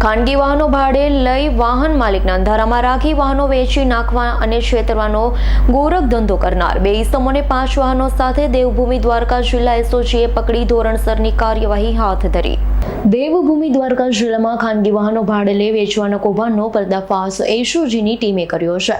ખાનગી વાહનો ભાડે લઈ વાહન માલિકના અંધારામાં રાખી વાહનો વેચી નાખવા અને છેતરવાનો ગોરખ ધંધો કરનાર બે ઇસમોને પાંચ વાહનો સાથે દેવભૂમિ દ્વારકા જિલ્લા એસઓજીએ પકડી ધોરણસરની કાર્યવાહી હાથ ધરી. દેવભૂમિ દ્વારકા જિલ્લામાં ખાનગી વાહનો ભાડે લઈ વેચવાના કૌભાંડનો પર્દાફાશ એસઓજીની ટીમે કર્યો છે.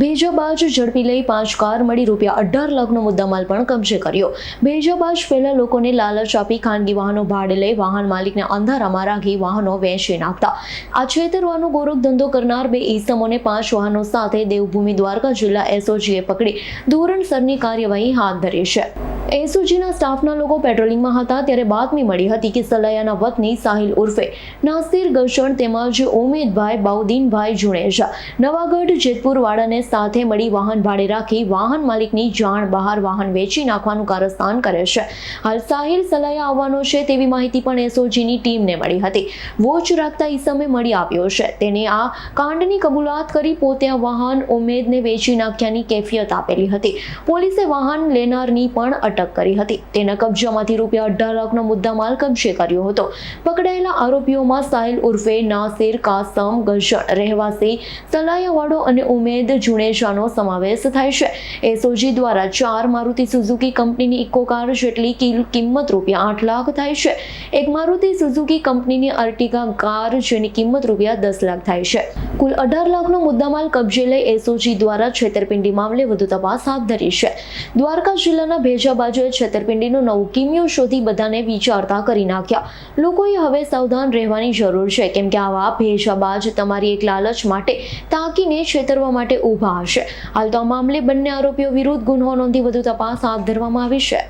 ભેજાબાજ ઝડપી લઈ પાંચ કાર મળી રૂપિયા અઢાર લાખનો મુદ્દામાલ પણ કબજે કર્યો. ભેજાબાજ પહેલા લોકોને લાલચ આપી ખાનગી વાહનો ભાડે લઈ વાહન માલિકને અંધારામાં રાખી વાહનો વેચી નાખતા આ છેતરવાનો ગોરખ ધંધો કરનાર બે ઈસમોને પાંચ વાહનો સાથે દેવભૂમિ દ્વારકા જિલ્લા એસઓજીએ પકડી. ધોરણસરની કાર્યવાહી હાથ ધરી છે. એસઓજીના સ્ટાફના લોકો પેટ્રોલિંગમાં હતા ત્યારે બાતમી મળી હતી કે સલાયાના વતની સાહિલ ઉર્ફે નાસિર ગરશણ તેમજ ઉમેદભાઈ બાઉદીનભાઈ જુણેજા નવાગઢ, જેતપુર વાળાને સાથે મળી વાહન ભાડે રાખી વાહન માલિકની જાણ બહાર વાહન વેચી નાખવાનું કારસ્તાન કરે છે. હાલ સાહિલ સલાયા આવવાનો છે તેવી માહિતી પણ એસઓજીની ટીમને મળી હતી. વોચ રાખતા ઈસમે મળી આવ્યો છે. તેને આ કાંડની કબૂલાત કરી પોતે આ વાહન ઉમેદને વેચી નાખ્યાની કેફિયત આપેલી હતી. પોલીસે વાહન લેનારની પણ અટક કરી હતી. તેના કબજામાંથી રૂપિયા અઢાર લાખનો મુદ્દામાલ કબજે કર્યો હતો. પકડાયેલા આરોપીઓમાં સાહિલ ઉર્ફે નાસિર, કાસમ ગજણ રહેવાસી સલાયાવાડો અને ઉમેદ જુણેજાનો સમાવેશ થાય છે. એસઓજી દ્વારા ચાર મારુતિ સુઝુકી કંપનીની ઇકો કાર જેટલી કિંમત રૂપિયા આઠ લાખ થાય છે. એક મારુતિ સુઝુકી કંપનીની અર્ટિગા કાર જેની કિંમત રૂપિયા દસ લાખ થાય છે. કુલ અઢાર લાખનો મુદ્દામાલ કબજે લઈ એસઓજી દ્વારા છેતરપિંડી મામલે વધુ તપાસ હાથ ધરી છે. દ્વારકા જિલ્લાના ભેજા બાજુએ છેતરપિંડીનું નવું કિમિયો શોધી બધાને વિચારતા કરી નાખ્યા. લોકોએ હવે સાવધાન રહેવાની જરૂર છે, કેમ કે આવા ભેજાબાજ તમારી એક લાલચ માટે તાકીને છેતરવા માટે ઊભા હશે. હાલ તો આ મામલે બંને આરોપીઓ વિરુદ્ધ ગુનો નોંધી વધુ તપાસ હાથ ધરવામાં આવી છે.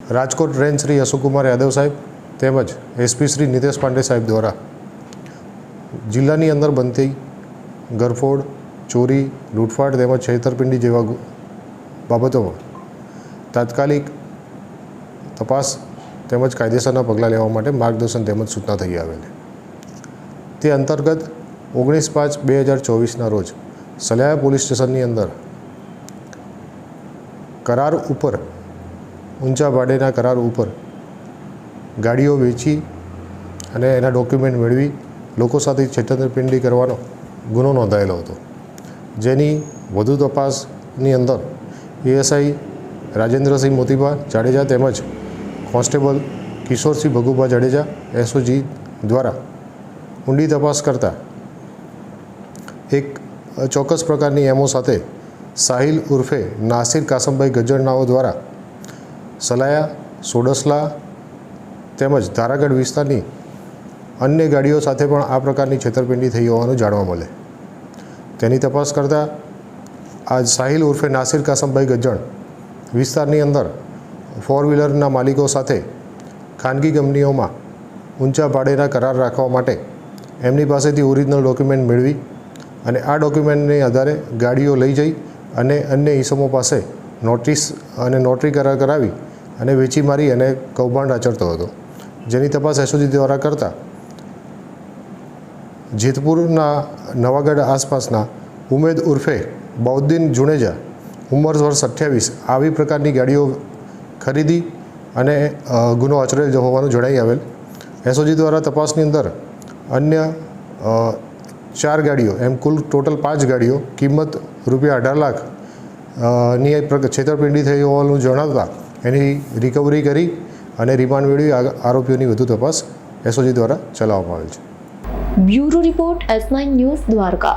રાજકોટ રેન્જ શ્રી અશોકકુમાર યાદવ સાહેબ તેમજ એસપી શ્રી નિતેશ પાંડે સાહેબ દ્વારા જિલ્લાની અંદર બનતી ગરફોડ ચોરી, લૂંટફાટ તેમજ છેતરપિંડી જેવા બાબતોમાં તાત્કાલિક તપાસ તેમજ કાયદેસરના પગલાં લેવા માટે માર્ગદર્શન તેમજ સૂચના થઈ આવેલી. તે અંતર્ગત ઓગણીસ પાંચ બે હજાર ચોવીસના રોજ સલાયા પોલીસ સ્ટેશનની અંદર કરાર ઉપર, ઊંચા ભાડેના કરાર ઉપર ગાડીઓ વેચી અને એના ડોક્યુમેન્ટ મેળવી લોકો સાથે છેતરપિંડી કરવાનો ગુનો નોંધાયેલો હતો. જેની વધુ તપાસની અંદર એએસઆઈ રાજેન્દ્રસિંહ મોતીભા જાડેજા તેમજ કોન્સ્ટેબલ કિશોરસિંહ ભગુભા જાડેજા, એસઓજી દ્વારા ઊંડી તપાસ કરતા એક ચોક્કસ પ્રકારની એમઓ સાથે સાહિલ ઉર્ફે નાસિર કાસમભાઈ ગજરનાઓ દ્વારા સલાયા, સોડસલા તેમજ ધારાગઢ વિસ્તારની અન્ય ગાડીઓ સાથે પણ આ પ્રકારની છેતરપિંડી થઈ હોવાનું જાણવા મળે. તેની તપાસ કરતાં આજ સાહિલ ઉર્ફે નાસિર કાસમભાઈ ગજ્જણ વિસ્તારની અંદર ફોર વ્હીલરના માલિકો સાથે ખાનગી કંપનીઓમાં ઊંચા ભાડેના કરાર રાખવા માટે એમની પાસેથી ઓરિજિનલ ડોક્યુમેન્ટ મેળવી અને આ ડોક્યુમેન્ટને આધારે ગાડીઓ લઈ જઈ અને અન્ય ઈસમો પાસે નોટિસ અને નોટરી કરાર કરાવી અને વેચી મારી અને કૌભાંડ આચરતો હતો. જેની તપાસ એસઓજી દ્વારા કરતા જેતપુરના નવાગઢ આસપાસના ઉમેદ ઉર્ફે બૌદ્દીન જુણેજા ઉંમર વર્ષ અઠ્યાવીસ આવી પ્રકારની ગાડીઓ ખરીદી અને ગુનો આચરેલ હોવાનું જણાઈ આવેલ. એસઓજી દ્વારા તપાસની અંદર અન્ય ચાર ગાડીઓ, એમ કુલ ટોટલ પાંચ ગાડીઓ, કિંમત રૂપિયા અઢાર લાખની છેતરપિંડી થઈ હોવાનું જણાવતા એની રિકવરી કરી અને રિમાન્ડ મેળવી આરોપીઓની વધુ તપાસ એસઓજી દ્વારા ચલાવવામાં આવેલ છે. Bureau report S news Dwarka.